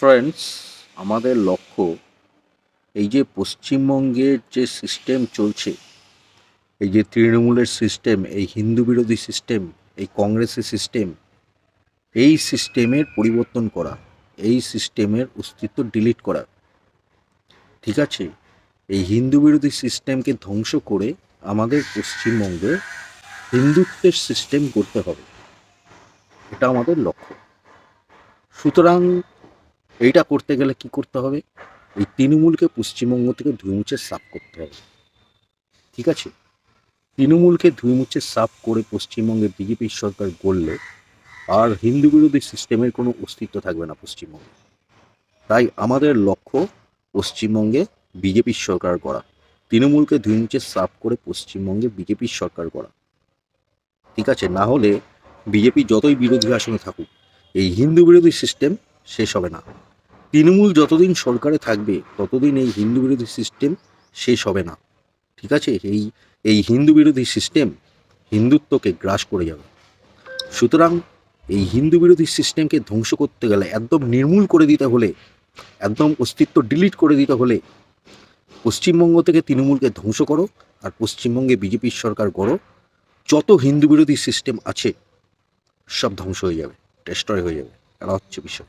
Friends আমাদের লক্ষ্য এই যে পশ্চিমবঙ্গের যে সিস্টেম চলছে, এই যে তৃণমূলের সিস্টেম এই হিন্দু বিরোধী সিস্টেম এই কংগ্রেসের সিস্টেম এই সিস্টেমের পরিবর্তন করা, এই সিস্টেমের অস্তিত্ব ডিলিট করা, ঠিক আছে? এই হিন্দু বিরোধী সিস্টেমকে ধ্বংস করে আমাদের পশ্চিমবঙ্গে হিন্দুত্বের সিস্টেম করতে হবে, এটা আমাদের লক্ষ্য। সুতরাং এইটা করতে গেলে কি করতে হবে? এই তৃণমূলকে পশ্চিমবঙ্গ থেকে ধুয়ে মুছে সাফ করতে হবে। ঠিক আছে? তৃণমূলকে ধুয়ে মুছে সাফ করে পশ্চিমবঙ্গে বিজেপির সরকার গড়লে আর হিন্দু বিরোধী সিস্টেমের কোনো অস্তিত্ব থাকবে না পশ্চিমবঙ্গে। তাই আমাদের লক্ষ্য পশ্চিমবঙ্গে বিজেপির সরকার করা তৃণমূলকে ধুয়ে মুছে সাফ করে পশ্চিমবঙ্গে বিজেপির সরকার করা ঠিক আছে? না হলে বিজেপি যতই বিরোধী আসনে থাকুক, এই হিন্দু বিরোধী সিস্টেম শেষ হবে না। তৃণমূল যতদিন সরকারে থাকবে, ততদিন এই হিন্দু বিরোধী সিস্টেম শেষ হবে না। ঠিক আছে? এই এই হিন্দু বিরোধী সিস্টেম হিন্দুত্বকে গ্রাস করে যাবে। সুতরাং এই হিন্দু বিরোধী সিস্টেমকে ধ্বংস করতে গেলে, একদম নির্মূল করে দিতে হলে, একদম অস্তিত্ব ডিলিট করে দিতে হলে, পশ্চিমবঙ্গ থেকে তৃণমূলকে ধ্বংস করো আর পশ্চিমবঙ্গে বিজেপির সরকার গড়ো। যত হিন্দু বিরোধী সিস্টেম আছে, সব ধ্বংস হয়ে যাবে টেস্টয় হয়ে যাবে। এটা হচ্ছে বিষয়।